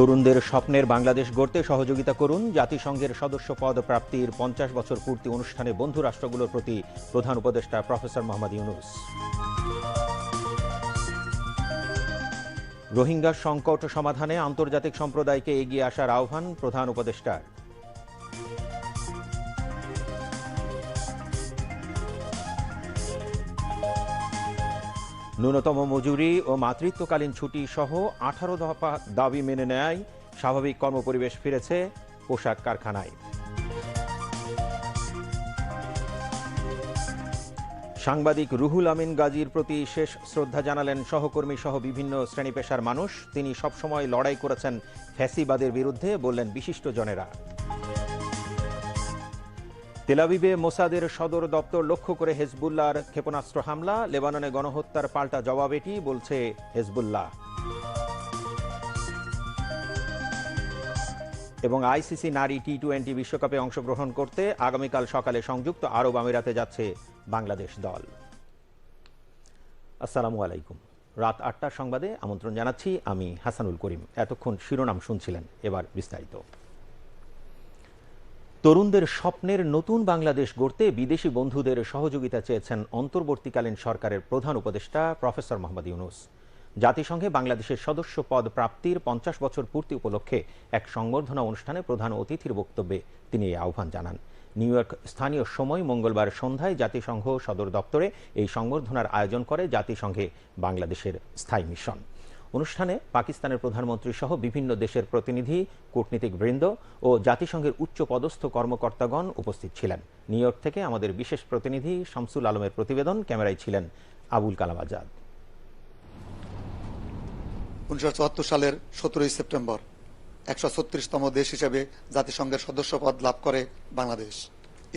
তরুণদের স্বপ্নের বাংলাদেশ গড়তে সহযোগিতা করুন। জাতিসংঘের সদস্য পদ প্রাপ্তির পঞ্চাশ বছর পূর্তি অনুষ্ঠানে বন্ধু রাষ্ট্রগুলোর প্রতি প্রধান উপদেষ্টা প্রফেসর মোহাম্মদ ইউনুস। রোহিঙ্গা সংকট সমাধানে আন্তর্জাতিক সম্প্রদায়কে এগিয়ে আসার আহ্বান প্রধান উপদেষ্টার। ন্যূনতম মজুরি ও মাতৃত্বকালীন ছুটি সহ আঠারো দফা দাবি মেনে নেয় স্বাভাবিক কর্মপরিবেশ ফিরেছে পোশাক কারখানায়। সাংবাদিক রুহুল আমিন গাজীর প্রতি শেষ শ্রদ্ধা জানালেন সহকর্মী সহ বিভিন্ন শ্রেণি পেশার মানুষ। তিনি সবসময় লড়াই করেছেন ফ্যাসিবাদের বিরুদ্ধে, বললেন বিশিষ্ট জনেরা। তেলাবিবে মোসাদের সদর দপ্তর লক্ষ্য করে হেজবুল্লাহর ক্ষেপণাস্ত্র হামলা, লেবাননে গণহত্যার পাল্টা জবাব এটি, বলছে হেজবুল্লাহ। এবং আইসিসি নারী টি টোয়েন্টি বিশ্বকাপে অংশগ্রহণ করতে আগামীকাল সকালে সংযুক্ত আরব আমিরাতে যাচ্ছে বাংলাদেশ দল। আসসালামু আলাইকুম। রাত আটটার সংবাদে আমন্ত্রণ জানাচ্ছি আমি হাসানুল করিম। এতক্ষণ শিরোনাম শুনছিলেন এবার বিস্তারিত। তরুণদের স্বপ্নের নতুন বাংলাদেশ গড়তে বিদেশি বন্ধুদের সহযোগিতা চেয়েছেন অন্তর্বর্তীকালীন সরকারের প্রধান উপদেষ্টা প্রফেসর মোহাম্মদ ইউনুস। জাতিসংঘে বাংলাদেশের সদস্য পদ প্রাপ্তির পঞ্চাশ বছর পূর্তি উপলক্ষে এক সংবর্ধনা অনুষ্ঠানে প্রধান অতিথির বক্তব্যে তিনি এই আহ্বান জানান। নিউ ইয়র্ক স্থানীয় সময় মঙ্গলবার সন্ধ্যায় জাতিসংঘ সদর দপ্তরে এই সংবর্ধনার আয়োজন করে জাতিসংঘে বাংলাদেশের স্থায়ী মিশন। অনুষ্ঠানে পাকিস্তানের প্রধানমন্ত্রী সহ বিভিন্ন দেশের প্রতিনিধি কূটনীতিক বৃন্দ ও জাতিসংঘের উচ্চ পদস্থ কর্মকর্তাগণ উপস্থিত ছিলেন। নিউ ইয়র্ক থেকে আমাদের বিশেষ প্রতিনিধি শামসুল আলমের প্রতিবেদন, ক্যামেরায় ছিলেন আবুল কালাম আজাদ। উনিশশো সালের সতেরোই সেপ্টেম্বর, একশো ছত্রিশতম দেশ হিসেবে জাতিসংঘের সদস্যপদ লাভ করে বাংলাদেশ।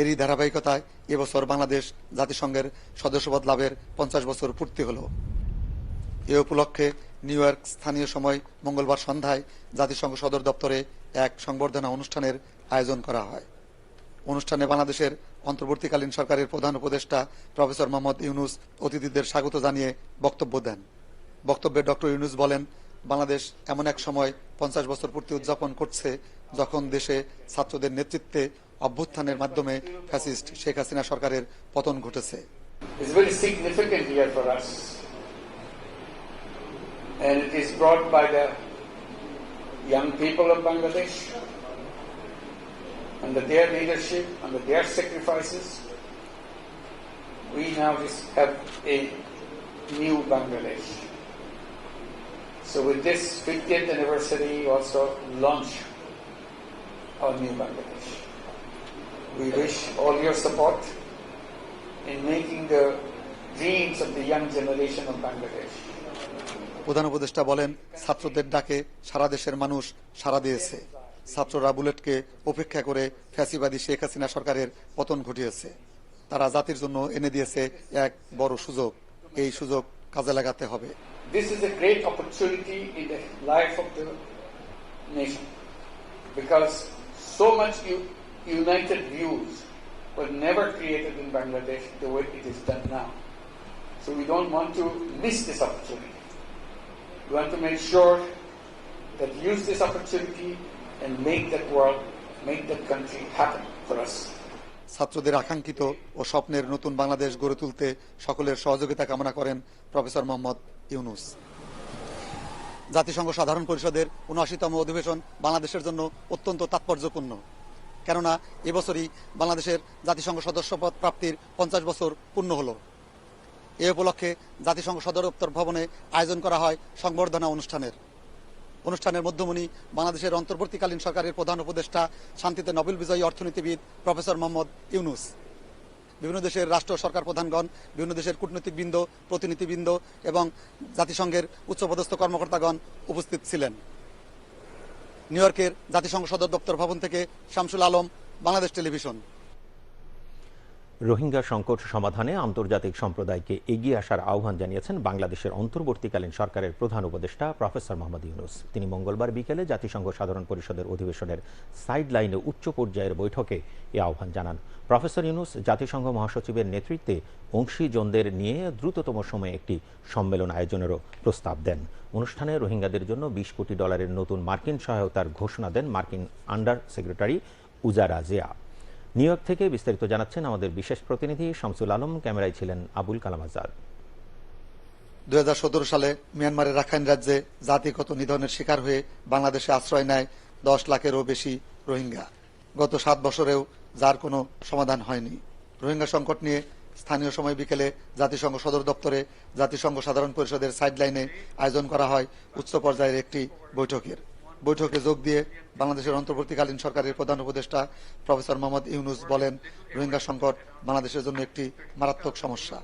এরই ধারাবাহিকতায় এবছর বাংলাদেশ জাতিসংঘের সদস্যপদ লাভের পঞ্চাশ বছর পূর্তি হল। এ উপলক্ষে নিউ ইয়র্ক স্থানীয় সময় মঙ্গলবার সন্ধ্যায় জাতিসংঘ সদর দপ্তরে এক সংবর্ধনা অনুষ্ঠানের আয়োজন করা হয়। অনুষ্ঠানে বাংলাদেশের অন্তর্বর্তীকালীন সরকারের প্রধান উপদেষ্টা প্রফেসর মোহাম্মদ ইউনুস অতিথিদের স্বাগত জানিয়ে বক্তব্য দেন। বক্তব্যে ডক্টর ইউনুস বলেন, বাংলাদেশ এমন এক সময় পঞ্চাশ বছর পূর্তি উদযাপন করছে যখন দেশে ছাত্রদের নেতৃত্বে অভ্যুত্থানের মাধ্যমে ফ্যাসিস্ট শেখ হাসিনা সরকারের পতন ঘটেছে। And it is brought by the young people of Bangladesh, under their leadership, under their sacrifices. We now have a new Bangladesh. So with this 50th anniversary, also launch our new Bangladesh. We wish all your support in making the dreams of the young generation of Bangladesh. প্রধান উপদেষ্টা বলেন ছাত্রদের ডাকে সারা দেশের মানুষ সারা দিয়েছে ছাত্ররা বুলেটকে উপেক্ষা করে ফ্যাসিবাদী শেখ হাসিনা সরকারের পতন ঘটিয়েছে তারা জাতির জন্য এনে দিয়েছে এক বড় সুযোগ এই সুযোগ কাজে লাগাতে হবে This is a great opportunity in the life of the nation because so much united views were never created in Bangladesh the way it is done now. So we don't want to miss this opportunity. We want to make sure that use this opportunity and make that world, make that country happen for us. ছাত্রদের আকাঙ্ক্ষিত ও স্বপ্নের নতুন বাংলাদেশ গড়ে তুলতে সকলের সহযোগিতা কামনা করেন professor Mohammad Yunus. জাতিসংঘ সাধারণ পরিষদের উনআশিতম অধিবেশন বাংলাদেশের জন্য অত্যন্ত তাৎপর্যপূর্ণ। কেননা এবছরই বাংলাদেশের জাতিসংঘ সদস্যপদ প্রাপ্তির পঞ্চাশ বছর পূর্ণ হলো। এ উপলক্ষে জাতিসংঘ সদর দপ্তর ভবনে আয়োজন করা হয় সংবর্ধনা অনুষ্ঠানের। অনুষ্ঠানের মধ্যমণি বাংলাদেশের অন্তর্বর্তীকালীন সরকারের প্রধান উপদেষ্টা, শান্তিতে নোবেল বিজয়ী অর্থনীতিবিদ প্রফেসর মোহাম্মদ ইউনুস। বিভিন্ন দেশের রাষ্ট্র সরকার প্রধানগণ, বিভিন্ন দেশের কূটনীতিবৃন্দ প্রতিনিধিবৃন্দ এবং জাতিসংঘের উচ্চপদস্থ কর্মকর্তাগণ উপস্থিত ছিলেন। নিউ ইয়র্কের জাতিসংঘ সদর দপ্তর ভবন থেকে শামসুল আলম, বাংলাদেশ টেলিভিশন। রোহিঙ্গা সংকট সমাধানে আন্তর্জাতিক সম্প্রদায়কে এগিয়ে আসার আহ্বান জানিয়েছেন বাংলাদেশের অন্তর্বর্তীকালীন সরকারের প্রধান উপদেষ্টা প্রফেসর মোহাম্মদ ইউনুস। তিনি মঙ্গলবার বিকেলে জাতিসংঘ সাধারণ পরিষদের অধিবেশনের সাইড লাইনে উচ্চ পর্যায়ের বৈঠকে এ আহ্বান জানান। প্রফেসর ইউনুস জাতিসংঘ মহাসচিবের নেতৃত্বে অংশীজনদের নিয়ে দ্রুততম সময়ে একটি সম্মেলন আয়োজনেরও প্রস্তাব দেন। অনুষ্ঠানে রোহিঙ্গাদের জন্য বিশ কোটি ডলারের নতুন মার্কিন সহায়তার ঘোষণা দেন মার্কিন under secretary Uzra Zeya. New York থেকে বিস্তারিত জানাচ্ছেন আমাদের বিশেষ প্রতিনিধি শামসুল আলম, ক্যামেরায় ছিলেন আবুল কালাম আজাদ। দুই সালে মিয়ানমারের রাখাইন রাজ্যে জাতিগত নিধনের শিকার হয়ে বাংলাদেশে আশ্রয় নেয় দশ লাখেরও বেশি রোহিঙ্গা। গত সাত বছরেও যার কোনো সমাধান হয়নি। রোহিঙ্গা সংকট নিয়ে স্থানীয় সময় বিকেলে জাতিসংঘ সদর দপ্তরে জাতিসংঘ সাধারণ পরিষদের সাইডলাইনে আয়োজন করা হয় উচ্চ পর্যায়ের একটি বৈঠকের। বৈঠকে যোগ দিয়ে বাংলাদেশের অন্তর্বর্তীকালীন সরকারের প্রধান উপদেষ্টা প্রফেসর মোহাম্মদ ইউনুস বলেন রোহিঙ্গা সংকট বাংলাদেশের জন্য একটি মারাত্মক সমস্যা.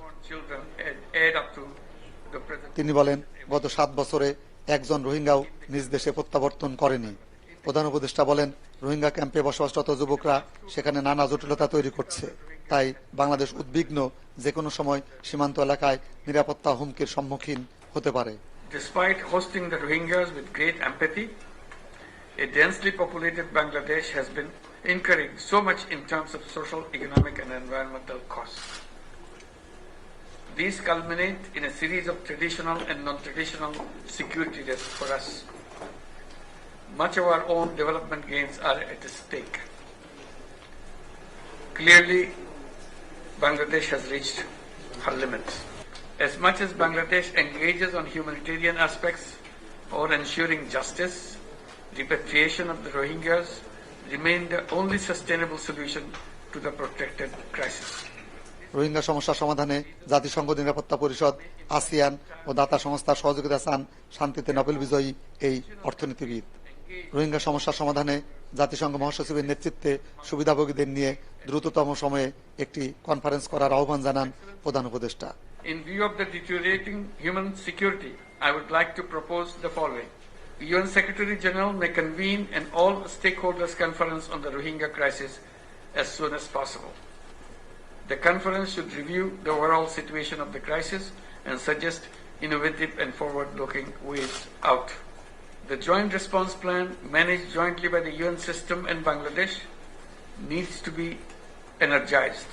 তিনি বলেন গত সাত বছরে একজন রোহিঙ্গাও নিজ দেশে প্রত্যাবর্তন করেনি। প্রধান উপদেষ্টা বলেন রোহিঙ্গা ক্যাম্পে বসবাসরত যুবকরা সেখানে নানা জটিলতা তৈরি করছে। তাই বাংলাদেশ উদ্বিগ্ন যে কোনো সময় সীমান্ত এলাকায় নিরাপত্তা হুমকির সম্মুখীন হতে পারে। Despite hosting the Rohingyas with great empathy, a densely populated Bangladesh has been incurring so much in terms of social, economic, and environmental costs. These culminate in a series of traditional and non-traditional security risks for us. Much of our own development gains are at stake. Clearly, Bangladesh has reached her limits. As much as Bangladesh engages on humanitarian aspects or ensuring justice, repatriation of the Rohingyas remain the only sustainable solution to the protected crisis. Rohingya সমস্যা সমাধানে জাতিসংঘ নিরাপত্তা পরিষদ ASEAN ও দাতা সংস্থার সহযোগিতা চান শান্তিতে Nobel বিজয়ী এই অর্থনীতিবিদ। রোহিঙ্গা সমস্যা সমাধানে জাতিসংঘ মহাসচিবের নেতৃত্বে সুবিধাভোগীদের নিয়ে দ্রুততম সময়ে একটি কনফারেন্স করার আহ্বান জানান প্রধান উপদেষ্টা। Human security I would like to propose the following UN Secretary General may convene an all stakeholders conference on the Rohingya crisis as soon as possible. The conference should review the overall situation of the crisis and suggest innovative and forward-looking ways out. The joint response plan managed jointly by the UN system and Bangladesh needs to be energized.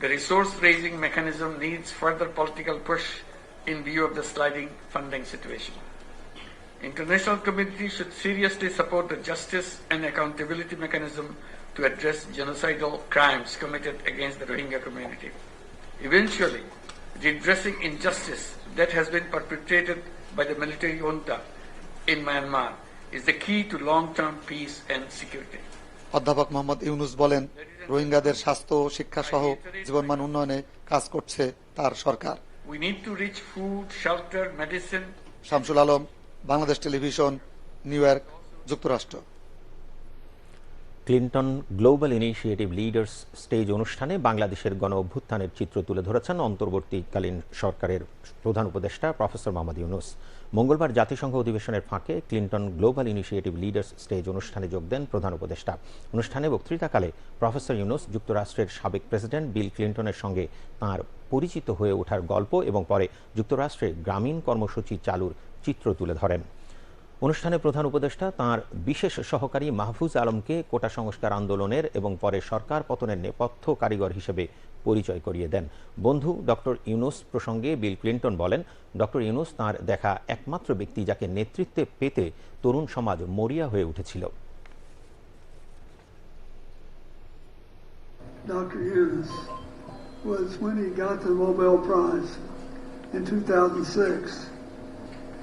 The resource raising mechanism needs further political push in view of the sliding funding situation. International community should seriously support the justice and accountability mechanism to address genocidal crimes committed against the Rohingya community. Eventually, redressing injustice that has been perpetrated by the military junta in Myanmar is the key to long-term peace and security. অধ্যাপক মোহাম্মদ ইউনুস বলেন রোহিঙ্গাদের স্বাস্থ্য শিক্ষা সহ জীবনমান উন্নয়নে কাজ করছে তার সরকার We need to reach food, shelter, medicine, Shamsul Alam Bangladesh television, New York, যুক্তরাষ্ট্র। Clinton Global Initiative leaders stage অনুষ্ঠানে বাংলাদেশের গণ অভ্যুত্থানের চিত্র তুলে ধরেছেন অন্তর্বর্তীকালীন সরকারের প্রধান উপদেষ্টা প্রফেসর মোহাম্মদ ইউনুস। মঙ্গলবার জাতিসংঘ অধিবেশনের ফাঁকে Clinton Global Initiative leaders stage অনুষ্ঠানে যোগ দেন প্রধান উপদেষ্টা। অনুষ্ঠানে বক্তৃতাকালে প্রফেসর ইউনুস যুক্তরাষ্ট্রের সাবেক প্রেসিডেন্ট বিল ক্লিন্টনের সঙ্গে তাঁর পরিচিত হয়ে ওঠার গল্প এবং পরে যুক্তরাষ্ট্রে গ্রামীণ কর্মসূচি চালুর চিত্র তুলে ধরেন অনুষ্ঠানে প্রধান উপদেষ্টা তাঁর বিশেষ সহকারী মাহফুজ আলমকে কোটা সংস্কার আন্দোলনের এবং পরে সরকার পতনের নেপথ্য কারিগর হিসেবে পরিচয় করিয়ে দেন বন্ধু ডক্টর ইউনুস প্রসঙ্গে বিল ক্লিন্টন বলেন, ডক্টর ইউনুস তাঁর দেখা একমাত্র ব্যক্তি যাকে নেতৃত্বে পেতে তরুণ সমাজ মরিয়া হয়ে উঠেছিল Dr. Was, when he got the Nobel Prize in 2006.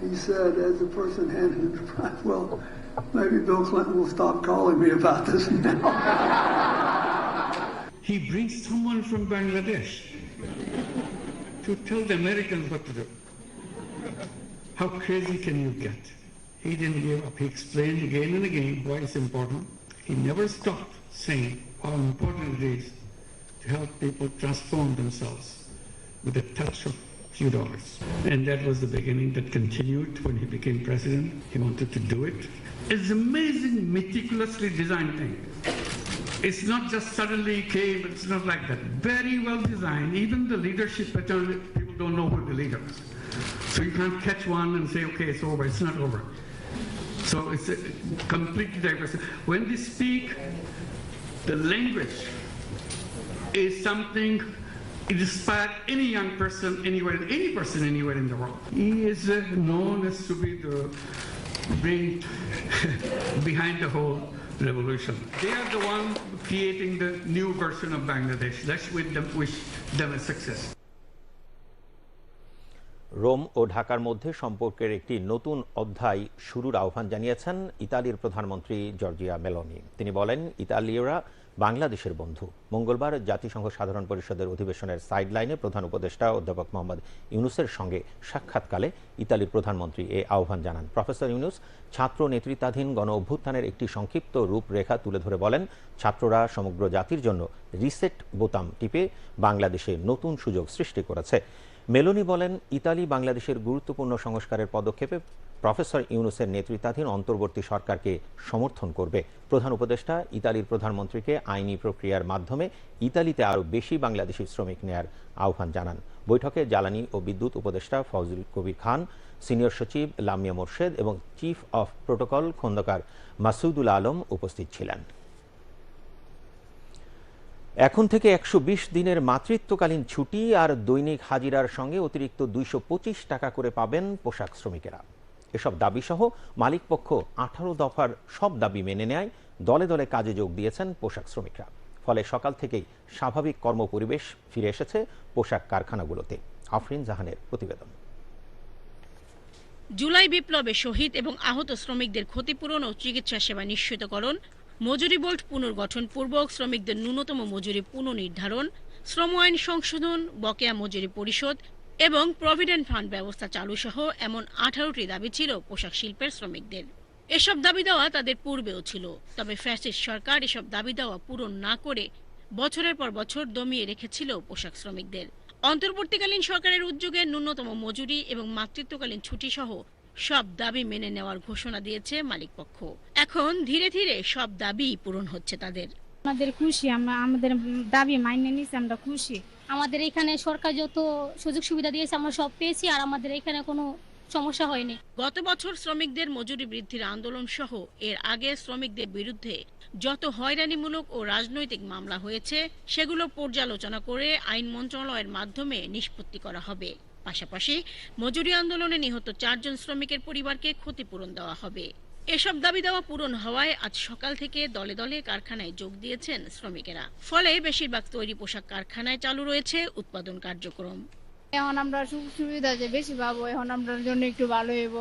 He said, as the person handed him the prize, well, maybe Bill Clinton will stop calling me about this now. He brings someone from Bangladesh to tell the Americans what to do. How crazy can you get? He didn't give up. He explained again and again why it's important. He never stopped saying how important it is to help people transform themselves with a touch of few dollars. And that was the beginning that continued when he became president. He wanted to do it. It's amazing, meticulously designed thing. It's not just suddenly came, it's not like that. Very well designed. Even the leadership pattern, people don't know who the leader is. So you can't catch one and say, okay, it's over. It's not over. So it's a completely diverse. When they speak, the language is something it inspired any young person anywhere, any person anywhere in the world. He is uh, known as to be the brain behind the whole revolution. They are the one creating the new version of Bangladesh. Let's wish them a success. Rome ও ঢাকার মধ্যে সম্পর্কের একটি নতুন অধ্যায় শুরুর আহ্বান জানিয়েছেন ইতালির প্রধানমন্ত্রী জর্জিয়া মেলোনি তিনি বলেন ইতালীয়রা বাংলাদেশের বন্ধু। মঙ্গলবার জাতিসংঘ সাধারণ পরিষদের অধিবেশনের সাইডলাইনে প্রধান উপদেষ্টা অধ্যাপক মোহাম্মদ ইউনুসের সঙ্গে সাক্ষাৎকালে ইতালির প্রধানমন্ত্রী এ আহ্বান জানান। প্রফেসর ইউনুস ছাত্র নেতৃত্বাধীন গণ অভ্যুত্থানের একটি সংক্ষিপ্ত রূপরেখা তুলে ধরে বলেন, ছাত্ররা সমগ্র জাতির জন্য রিসেট বোতাম টিপে বাংলাদেশে নতুন সুযোগ সৃষ্টি করেছে। মেলোনি বলেন, ইতালি বাংলাদেশের গুরুত্বপূর্ণ সংস্কারের পদক্ষেপে প্রফেসর ইউনুসের নেতৃত্বাধীন অন্তর্বর্তী সরকারকে সমর্থন করবে। প্রধান উপদেষ্টা ইতালির প্রধানমন্ত্রীকে আইনি প্রক্রিয়ার মাধ্যমে ইতালিতে আরও বেশি বাংলাদেশি শ্রমিক নেয়ার আহ্বান জানান। বৈঠকে জ্বালানি ও বিদ্যুৎ উপদেষ্টা ফজল কবির খান, সিনিয়র সচিব লামিয়া মোর্শেদ এবং chief of protocol Khandaker Masudul Alam উপস্থিত ছিলেন। এখন থেকে একশো বিশ দিনের মাতৃত্বকালীন ছুটি আর দৈনিক হাজিরার সঙ্গে অতিরিক্ত দুইশো পঁচিশ টাকা করে পাবেন পোশাক শ্রমিকেরা। এসব দাবি সহ মালিকপক্ষ আঠারো দফার সব দাবি মেনে নেয়। দলে দলে কাজে যোগ দিয়েছেন পোশাক শ্রমিকরা। ফলে সকাল থেকেই স্বাভাবিক কর্মপরিবেশ ফিরে এসেছে পোশাক কারখানাগুলোতে। আফরিন জাহানের প্রতিবেদন। জুলাই বিপ্লবে শহীদ এবং আহত শ্রমিকদের ক্ষতিপূরণ ও চিকিৎসা সেবা নিশ্চিতকরণ, মজুরি বোর্ড পুনর্গঠন পূর্বক শ্রমিকদের ন্যূনতম মজুরি পুনর্নির্ধারণ, শ্রম আইন সংশোধন, বকেয়া মজুরি পরিশোধ এবং প্রভিডেন্ট ফান্ড ব্যবস্থা চালু সহ এমন আঠারোটি দাবি ছিল পোশাক শিল্পের শ্রমিকদের। এসব দাবি দেওয়া তাদের পূর্বেও ছিল। তবে ফ্যাসিস্ট সরকার এসব দাবি দেওয়া পূরণ না করে বছরের পর বছর দমিয়ে রেখেছিল পোশাক শ্রমিকদের। অন্তর্বর্তীকালীন সরকারের উদ্যোগে ন্যূনতম মজুরি এবং মাতৃত্বকালীন ছুটি সহ সব দাবি মেনে নেওয়ার ঘোষণা দিয়েছে মালিকপক্ষ। এখন ধীরে ধীরে সব দাবি পূরণ হচ্ছে তাদের। আমাদের খুশি, আমরা আমাদের দাবি মাইনে নিছে, আমরা খুশি। আমাদের এখানে সরকার যত সুযোগ সুবিধা দিয়েছে, আমরা সব পেয়েছি, আর আমাদের এখানে কোনো সমস্যা হয়নি। গত বছর শ্রমিকদের মজুরি বৃদ্ধির আন্দোলন সহ এর আগে শ্রমিকদের বিরুদ্ধে যত হয়রানিমূলক ও রাজনৈতিক মামলা হয়েছে, সেগুলো পর্যালোচনা করে আইন মন্ত্রণালয়ের মাধ্যমে নিষ্পত্তি করা হবে। পাশাপাশি মজুরি আন্দোলনে নিহত চারজন শ্রমিকের পরিবারকে ক্ষতিপূরণ দেওয়া হবে। এসব দাবি দেওয়া পূরণ হওয়ায় আজ সকাল থেকে দলে দলে কারখানায় যোগ দিয়েছেন শ্রমিকেরা। ফলে বেশিরভাগ তৈরি পোশাক কারখানায় চালু রয়েছে উৎপাদন কার্যক্রম। এখন আমরা সুখ সুবিধা যে বেশি পাবো এখন আমরা জন্য একটু ভালো হইব।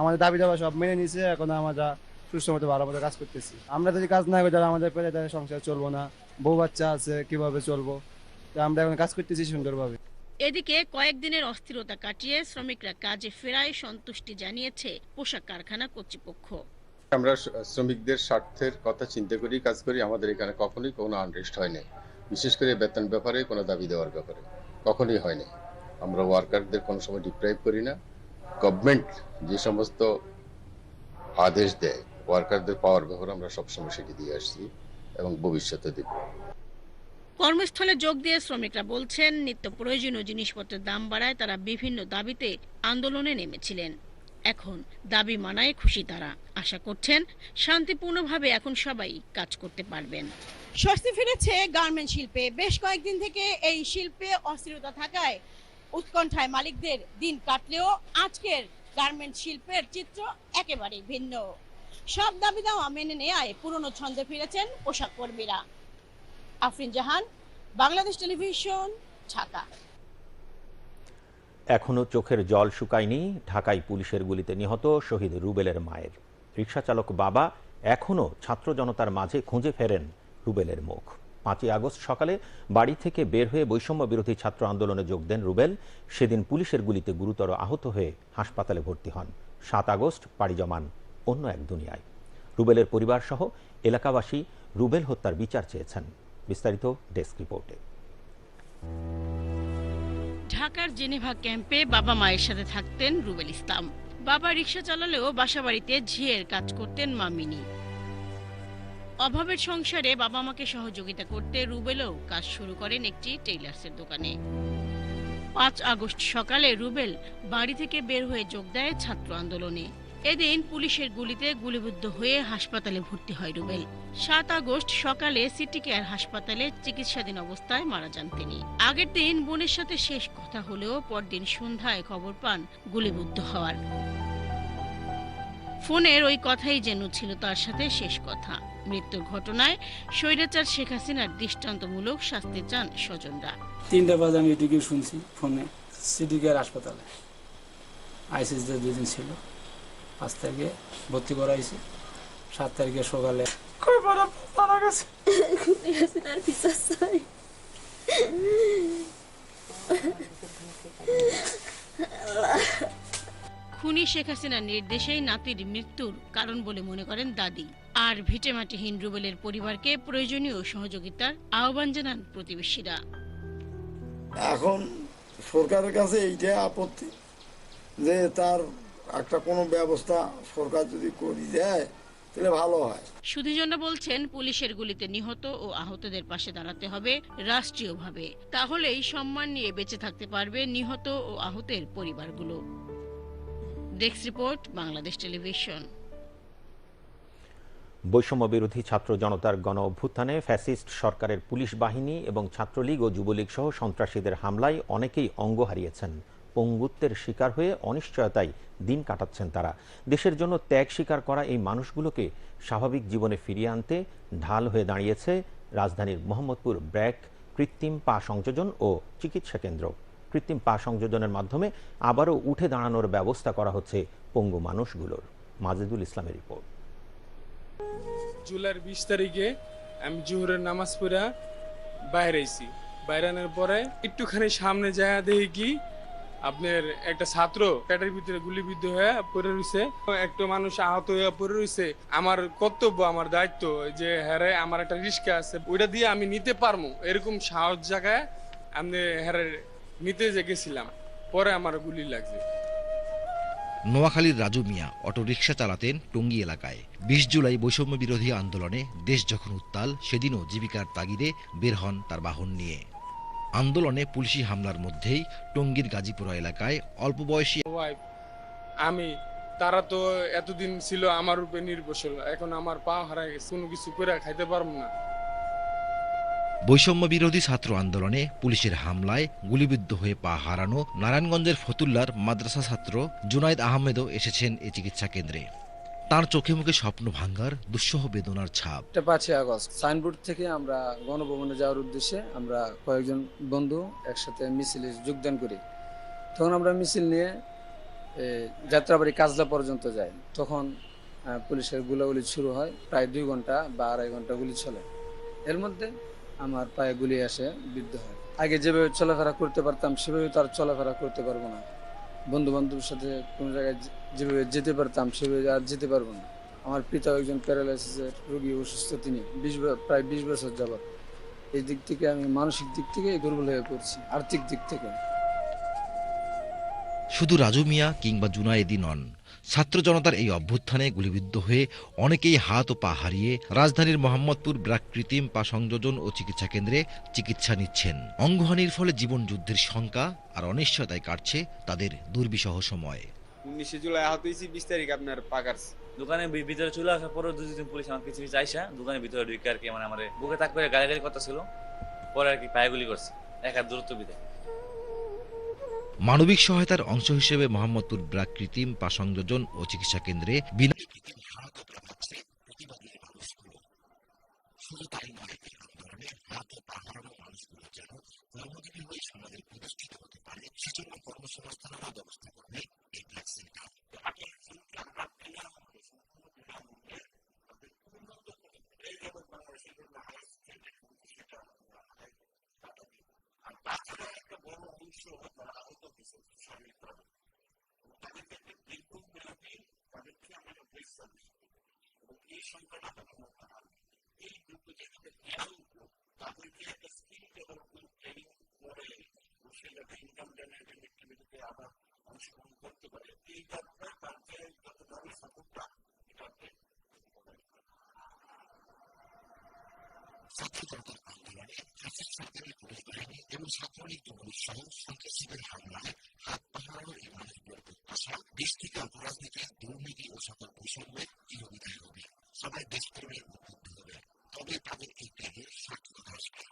আমাদের দাবি দাবা সব মেনে নিছে এখন আমরা সুস্থ মতো ভালো মতো কাজ করতেছি। আমরা যদি কাজ না করি তাহলে আমাদের পেলে তাহলে সংসার চলবো না। বউ বাচ্চা আছে কীভাবে চলবো? তো আমরা এখন কাজ করতেছি সুন্দরভাবে। এদিকে কয়েকদিনের অস্থিরতা কাটিয়ে শ্রমিকরা কাজে ফেরায় সন্তুষ্টি জানিয়েছে পোশাক কারখানা কর্তৃপক্ষ। আমরা শ্রমিকদের স্বার্থের কথা চিন্তা করি, কাজ করি, আমাদের এখানে কখনোই কোনো আনরেস্ট হয়নি বিশেষ করে বেতন ব্যাপারে কোনো দাবি দেওয়ার ব্যাপারে কখনোই হয়নি আমরা ওয়ার্কারদের কোনো সময় ডিপ্রাইভ করি না। গভর্নমেন্ট যে সমস্ত আদেশ দেয় ওয়ার্কারদের পাওয়ার ব্যাপারে আমরা সবসময় সেটি দিয়ে আসছি এবং ভবিষ্যতে দেব। কর্মস্থলে যোগ দিয়ে শ্রমিকরা বলছেন, নিত্য প্রয়োজনীয় জিনিসপত্রের দাম বাড়ায় তারা বিভিন্ন দাবিতে আন্দোলনে নেমেছিলেন। এখন দাবি মানায় খুশি তারা। আশা করছেন, শান্তিপূর্ণভাবে এখন সবাই কাজ করতে পারবেন। স্বস্তি ফিরেছে গার্মেন্ট শিল্পে। বেশ কয়েকদিন থেকে এই শিল্পে অস্থিরতা থাকায় উৎকণ্ঠায় মালিকদের দিন কাটলেও আজকের গার্মেন্ট শিল্পের চিত্র একেবারেই ভিন্ন। সব দাবি দাওয়া মেনে নেয় পুরনো ছন্দে ফিরেছেন পোশাক কর্মীরা। আফরিন জাহান, বাংলাদেশ টেলিভিশন, ঢাকা। এখনও চোখের জল শুকায়নি ঢাকায় পুলিশের গুলিতে নিহত শহীদ রুবেলের মায়ের। রিকশা চালক বাবা এখনও ছাত্র জনতার মাঝে খুঁজে ফেরেন রুবেলের মুখ। পাঁচই আগস্ট সকালে বাড়ি থেকে বের হয়ে বৈষম্য বিরোধী ছাত্র আন্দোলনে যোগ দেন রুবেল। সেদিন পুলিশের গুলিতে গুরুতর আহত হয়ে হাসপাতালে ভর্তি হন। সাত আগস্ট পাড়ি জমান অন্য এক দুনিয়ায়। রুবেলের পরিবার সহ এলাকাবাসী রুবেল হত্যার বিচার চেয়েছেন। বিস্তারিত ডেস্ক রিপোর্টে। ঢাকার জেনেভা ক্যাম্পে বাবা মায়ের সাথে থাকতেন রুবেল ইসলাম। বাবা রিক্সা চালালেও বাসাবাড়িতে ঝিয়ের কাজ করতেন মা মিনি। অভাবের সংসারে বাবা মাকে সহযোগিতা করতে রুবেলও কাজ শুরু করেন একটি টেইলার্সের দোকানে। পাঁচ আগস্ট সকালে রুবেল বাড়ি থেকে বের হয়ে যোগ দেয় ছাত্র আন্দোলনে। এদিন পুলিশের গুলিতে গুলিবিদ্ধ হয়ে হাসপাতালে ভর্তি হয় রুবেল। সাত আগস্ট সকালে সিটি কেয়ার হাসপাতালে চিকিৎসাধীন অবস্থায় মারা যান তিনি। আগের দিন বোনের সাথে শেষ কথা হলেও পরদিন সন্ধ্যায় খবর পান গুলিবিদ্ধ হওয়ার। ফোনের ওই কথাই যেন ছিল তার সাথে শেষ কথা। মৃত্যুর ঘটনায় স্বৈরাচার শেখ হাসিনার দৃষ্টান্তমূলক শাস্তি চান স্বজনরা। তিনটা বাজে আমি এটিকে শুনছি ফোনে, সিটি কেয়ার হাসপাতালে। আইসিসিতে দুদিন ছিল। পাঁচ তারিখে ভর্তি করা হয়েছে সাত তারিখে সকালে খুনি শেখ হাসিনার নির্দেশেই নাতির মৃত্যুর কারণ বলে মনে করেন দাদি। আর ভিটেমাটিহীন রুবেলের পরিবারকে প্রয়োজনীয় সহযোগিতার আহ্বান জানান প্রতিবেশীরা। এখন সরকারের কাছে এইটা আপত্তি যে তার একটা কোনো ব্যবস্থা সরকার যদি করে দেয় তাহলে ভালো হয়। সুধীজনরা বলছেন পুলিশের গুলিতে নিহত ও আহতদের পাশে দাঁড়াতে হবে রাষ্ট্রীয়ভাবে। তাহলেই সম্মান নিয়ে বেঁচে থাকতে পারবে নিহত ও আহতের পরিবারগুলো। Desk report Bangladesh television. বৈষম্য বিরোধী ছাত্র জনতার গণ অভ্যুত্থানে ফ্যাসিস্ট সরকারের পুলিশ বাহিনী এবং ছাত্রলীগ ও যুবলীগ সহ সন্ত্রাসীদের হামলায় অনেকেই অঙ্গ হারিয়েছেন। পঙ্গুত্বের শিকার হয়ে অনিশ্চয়তায় দিন কাটাচ্ছেন তারা। দেশের জন্য ত্যাগ স্বীকার করা এই মানুষগুলোকে স্বাভাবিক জীবনে ফিরিয়ে আনতে ঢাল হয়ে দাঁড়িয়েছে রাজধানীর মোহাম্মদপুর ব্র্যাক কৃত্রিম পা সংযোজন ও চিকিৎসা কেন্দ্র। কৃত্রিম পা সংযোজনের মাধ্যমে আবারও উঠে দাঁড়ানোর ব্যবস্থা করা হচ্ছে পঙ্গু মানুষগুলোর। মাজেদুল ইসলামের রিপোর্ট। জুলাইয়ের বিশ তারিখে আমি জোহরের নামাজ পড়া বাইরে বাইরানোর পরে একটুখানি সামনে যায় দেখি কি আপনার একটা ছাত্র পেটের ভিতরে গুলিবিদ্ধ হয়ে পড়ে রয়েছে। একটা মানুষ আহত হয়ে পড়ে রয়েছে। আমার কর্তব্য, আমার দায়িত্ব যে হ্যারে আমার একটা রিস্কা আছে, ওইটা দিয়ে আমি নিতে পারব। এরকম সাহস জায়গায় আমি হ্যারে নিতে যে গেছিলাম। পরে আমার গুলি লাগছে। নোয়াখালীর রাজু মিয়া অটোরিকশা চালাতেন টঙ্গী এলাকায়। বিশ জুলাই বৈষম্য বিরোধী আন্দোলনে দেশ যখন উত্তাল, সেদিনও জীবিকার তাগিদে বের হন তার বাহন নিয়ে। আন্দোলনে পুলিশি হামলার মধ্যেই টঙ্গীর গাজীপুরা এলাকায় অল্প বয়সী আমি তারা তো এতদিন ছিল আমার উপরে নির্ভরশীল। এখন আমার পা হারায় গেছে। কোনো কিছু করে খাইতে পারব না। বৈষম্য বিরোধী ছাত্র আন্দোলনে পুলিশের হামলায় গুলিবিদ্ধ হয়ে পা হারানো নারায়ণগঞ্জের ফতুল্লার মাদ্রাসা ছাত্র জুনাইদ আহমেদও এসেছেন এই চিকিৎসা কেন্দ্রে। তার চোখে মুখে স্বপ্ন ভাঙ্গার দুঃসহ বেদনার ছাপ। পাঁচই আগস্ট। সাইনবোর্ড থেকে আমরা গণভবনে যাওয়ার উদ্দেশ্যে আমরা কয়েকজন বন্ধু একসাথে মিছিলে যোগদান করি। তখন আমরা মিছিল নিয়ে যাত্রাবাড়ি কাজলা পর্যন্ত যাই। তখন পুলিশের গুলাগুলি শুরু হয়, প্রায় দুই ঘণ্টা বা আড়াই ঘণ্টা গুলি চলে। এর মধ্যে আমার পায়ে গুলি আসে, বিদ্ধ হয়। আগে যেভাবে চলাফেরা করতে পারতাম, সেভাবে তো আর চলাফেরা করতে পারব না। বন্ধু বান্ধবের সাথে কোনো জায়গায় যেভাবে যেতে পারতাম, সেভাবে আর যেতে পারব না। আমার পিতা একজন প্যারালাইসিসের রোগী, অসুস্থ তিনি। বিশ প্রায় বিশ বছর যাবৎ। এই দিক থেকে আমি মানসিক দিক থেকে দুর্বল হয়ে পড়ছি, আর্থিক দিক থেকে। শুধু রাজু মিয়া কিংবা জুনায়েদি নন। ছাত্র জনতার এই অভ্যুত্থানে গুলিবিদ্ধ হয়ে অনেকেই হাত ও পা হারিয়ে রাজধানীর মোহাম্মদপুর ব্র্যাক কৃত্রিম পা সংযোজন ও চিকিৎসা কেন্দ্রে চিকিৎসা নিচ্ছেন। অঙ্গহানির ফলে জীবন যুদ্ধের শঙ্কা আর অনিশ্চয়তায় কাটছে তাদের দুর্বিষহ সময়। উনিশে জুলাই আহত হয়েছি বিশ তারিখ আপনার পাকার দোকানের ভি- ভিতরে চলে আসার পরে দু পুলিশ আমার কিছু কিছু আইসা দোকানের ভিতরে ঢুকে আর কি মানে আমার বুকে তাক করে গাড়ি গাড়ি কথা ছিল পরে আর কি পায়ে গুলি করছে। এক হাত দূরত্ব বিদে মানবিক সহায়তার অংশ হিসেবে মোহাম্মদপুর ব্র্যাক কৃত্রিম পা সংযোজন ও চিকিৎসা কেন্দ্রে বিনা শুধু হয়েছে শারীরিকভাবে তাদেরকে একটা দীর্ঘ মেয়াদী তাদেরকে আমরা ব্রেক সার্ভিস এবং এই সংখ্যাটা কখনো বাড়াবে এই দুটো জায়গাতে খেয়াল তাদেরকে একটা স্কিল ডেভেলপমেন্ট ট্রেনিং করে সে যাতে ইনকাম জেনারেটিং অ্যাক্টিভিটিতে আবার অংশগ্রহণ করতে পারে এই তার যে যত ধরনের সাপোর্টটা ট্রাফিক সার্কেলের এবং সহ সন্ত্রাসীদের হামলায় হাত এই মানুষগুলোর প্রত্যাশা দেশ থেকে দুর্নীতি ও সকল বৈষম্যের চিরবিদায় হবে সবাই দেশপ্রেমে উদ্বুদ্ধ হবে তবে তাদের এই ত্যাগের আসবে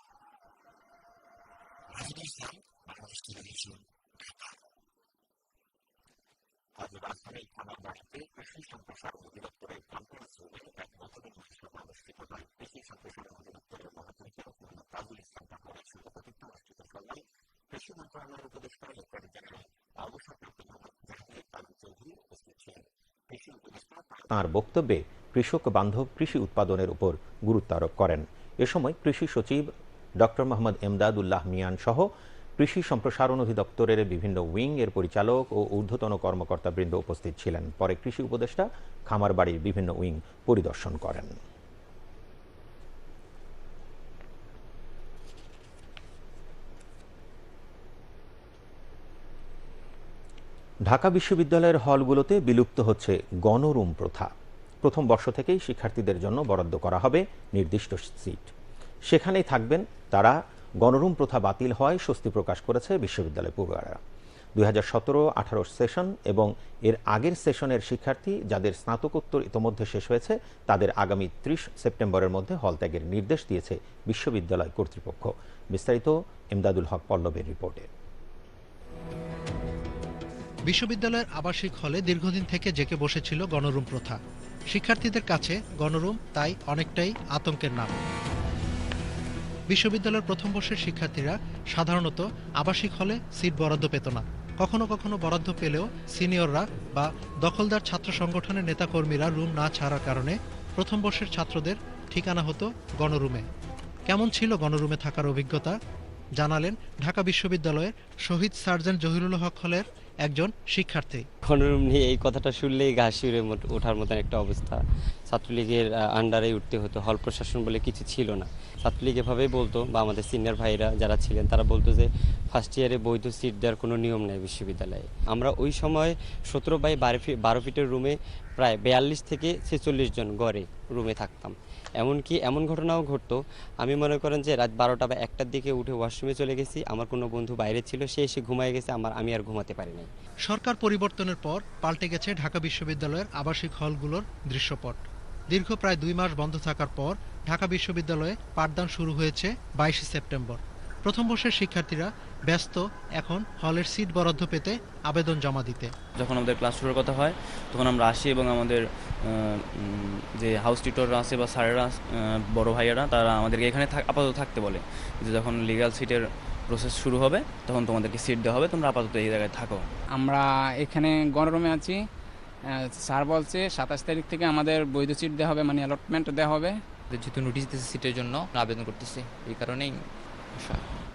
রাজনীতি ইসলাম বাংলাদেশ টেলিভিশন আজ রাজধানীর খামারবাড়িতে কৃষি অধিদপ্তরের রুমে এক মতবিনিময় সভা অনুষ্ঠিত হয় কৃষি সম্প্রসারণ অধিদপ্তরের মহাপরিচালক মোহাম্মদ তাজুল ইসলাম ঠাকুরের অনুষ্ঠিত সভায় কৃষি মন্ত্রণালয়ের উপদেষ্টা জেনারেল অবসরপ্রাপ্ত মোহাম্মদ জাহাঙ্গীর চৌধুরী উপস্থিত ছিলেন তাঁর বক্তব্যে কৃষক বান্ধব কৃষি উৎপাদনের উপর গুরুত্ব আরোপ করেন। এ সময় কৃষি সচিব ডক্টর মোহাম্মদ এমদাদুল্লাহ মিয়ান সহ কৃষি সম্প্রসারণ অধিদপ্তরের বিভিন্ন উইং এর পরিচালক ও ঊর্ধ্বতন কর্মকর্তাবৃন্দ উপস্থিত ছিলেন। পরে কৃষি উপদেষ্টা খামারবাড়ির বিভিন্ন উইং পরিদর্শন করেন। ঢাকা বিশ্ববিদ্যালয়ের হলগুলোতে বিলুপ্ত হচ্ছে গণরুম প্রথা। প্রথম বর্ষ থেকেই শিক্ষার্থীদের জন্য বরাদ্দ করা হবে নির্দিষ্ট সিট। সেখানেই থাকবেন তারা গণরুম প্রথা বাতিল হওয়ায় স্বস্তি প্রকাশ করেছে বিশ্ববিদ্যালয় পড়ুয়ারা। দুই হাজার সতেরো আঠারো সেশন এবং এর আগের সেশনের শিক্ষার্থী যাদের স্নাতকোত্তর ইতোমধ্যে শেষ হয়েছে, তাদের আগামী ত্রিশ সেপ্টেম্বরের মধ্যে হল ত্যাগের নির্দেশ দিয়েছে বিশ্ববিদ্যালয় কর্তৃপক্ষ। বিস্তারিত এমদাদুল হক পল্লবের রিপোর্টে। বিশ্ববিদ্যালয়ের আবাসিক হলে দীর্ঘদিন থেকে জেকে বসেছিল গণরুম প্রথা। শিক্ষার্থীদের কাছে গণরুম তাই অনেকটাই আতঙ্কের নাম। বিশ্ববিদ্যালয়ের প্রথম বর্ষের শিক্ষার্থীরা সাধারণত আবাসিক হলে সিট বরাদ্দ পেত না। কখনো কখনো বরাদ্দ পেলেও সিনিয়ররা বা দখলদার ছাত্র সংগঠনের নেতাকর্মীরা রুম না ছাড়ার কারণে প্রথম বর্ষের ছাত্রদের ঠিকানা হতো গণরুমে। কেমন ছিল গণরুমে থাকার অভিজ্ঞতা? জানালেন ঢাকা বিশ্ববিদ্যালয়ের শহীদ সার্জন জহিরুল হক হলের একজন শিক্ষার্থী। গণরুম নিয়ে এই কথাটা শুনলেই গা শিউরে ওঠার মতন একটা অবস্থা। ছাত্রলীগের আন্ডারে উঠতে হতো। হল প্রশাসন বলে কিছু ছিল না। ছাত্রলীগ এভাবেই বলতো বা আমাদের সিনিয়র ভাইরা যারা ছিলেন, তারা বলতো যে ফার্স্ট ইয়ারে বৈধ সিট দেওয়ার কোনো নিয়ম নেই বিশ্ববিদ্যালয়ে। আমরা ওই সময় সতেরো বাই বারো ফিট বারো ফিটের রুমে প্রায় বিয়াল্লিশ থেকে ছেচল্লিশ জন গড়ে রুমে থাকতাম। এমনকি এমন ঘটনাও ঘটতো। আমি মনে করেন যে রাত বারোটা বা একটার দিকে উঠে ওয়াশরুমে চলে গেছি। আমার কোনো বন্ধু বাইরে ছিল, সে এসে ঘুমায় গেছে। আমার, আমি আর ঘুমাতে পারি নাই। সরকার পরিবর্তনের পর পাল্টে গেছে ঢাকা বিশ্ববিদ্যালয়ের আবাসিক হলগুলোর দৃশ্যপট। দীর্ঘ প্রায় দুই মাস বন্ধ থাকার পর ঢাকা বিশ্ববিদ্যালয়ে পাঠদান শুরু হয়েছে বাইশে সেপ্টেম্বর। প্রথম বর্ষের শিক্ষার্থীরা ব্যস্ত এখন হলের সিট বরাদ্দ পেতে আবেদন জমা দিতে। যখন আমাদের ক্লাস শুরুর কথা হয় তখন আমরা আসি এবং আমাদের যে হাউস টিউটররা আছে বা স্যারেরা বড় ভাইয়েরা তারা আমাদেরকে এখানে আপাতত থাকতে বলে যে যখন লিগাল সিটের প্রসেস শুরু হবে তখন তোমাদেরকে সিট দেওয়া হবে তোমরা আপাতত এই জায়গায় থাকো। আমরা এখানে গণরুমে আছি। স্যার বলছে সাতাশ তারিখ থেকে আমাদের বৈধ সিট দেওয়া হবে মানে অ্যালটমেন্ট দেওয়া হবে। যেহেতু নোটিশ দিতেছে সিটের জন্য আবেদন করতেছি। এই কারণেই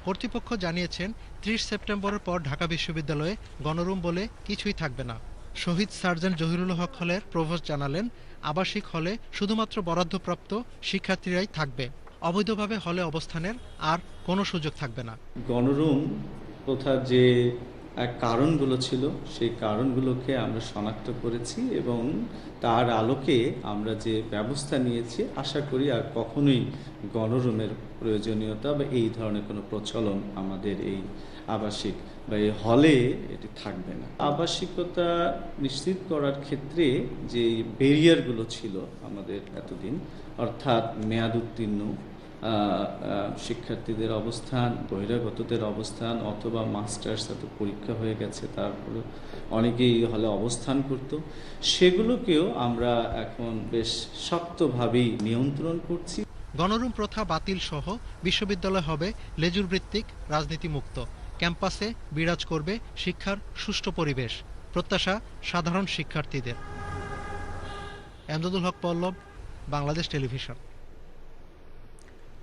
কর্তৃপক্ষ জানিয়েছেন ত্রিশ সেপ্টেম্বরের পর ঢাকা বিশ্ববিদ্যালয়ে গণরুম বলে কিছুই থাকবে না। শহীদ সার্জন জহিরুল হক হলের প্রভোস্ট জানালেন আবাসিক হলে শুধুমাত্র বরাদ্দপ্রাপ্ত শিক্ষার্থীরাই থাকবে। অবৈধভাবে হলে অবস্থানের আর কোনো সুযোগ থাকবে না। গণরুম প্রথার যে কারণগুলো ছিল। সেই কারণগুলোকে আমরা শনাক্ত করেছি এবং তার আলোকে আমরা যে ব্যবস্থা নিয়েছি, আশা করি আর কখনোই গণরুমের প্রয়োজনীয়তা বা এই ধরনের কোনো প্রচলন আমাদের এই আবাসিক বা এই হলে এটি থাকবে না। আবাসিকতা নিশ্চিত করার ক্ষেত্রে যে ব্যারিয়ারগুলো ছিল আমাদের এতদিন, অর্থাৎ মেয়াদ উত্তীর্ণ শিক্ষার্থীদের অবস্থান, বহিরাগতদের অবস্থান অথবা মাস্টার্স এত পরীক্ষা হয়ে গেছে, তারপরে অনেকেই হলে অবস্থান করত। সেগুলোকেও আমরা এখন বেশ শক্তভাবেই নিয়ন্ত্রণ করছি। গণরুম প্রথা বাতিল সহ বিশ্ববিদ্যালয় হবে লেজুর ভিত্তিক রাজনীতি মুক্ত ক্যাম্পাসে বিরাজ করবে শিক্ষার সুষ্ঠু পরিবেশ, প্রত্যাশা সাধারণ শিক্ষার্থীদের। এমদাদুল হক পল্লব, বাংলাদেশ টেলিভিশন।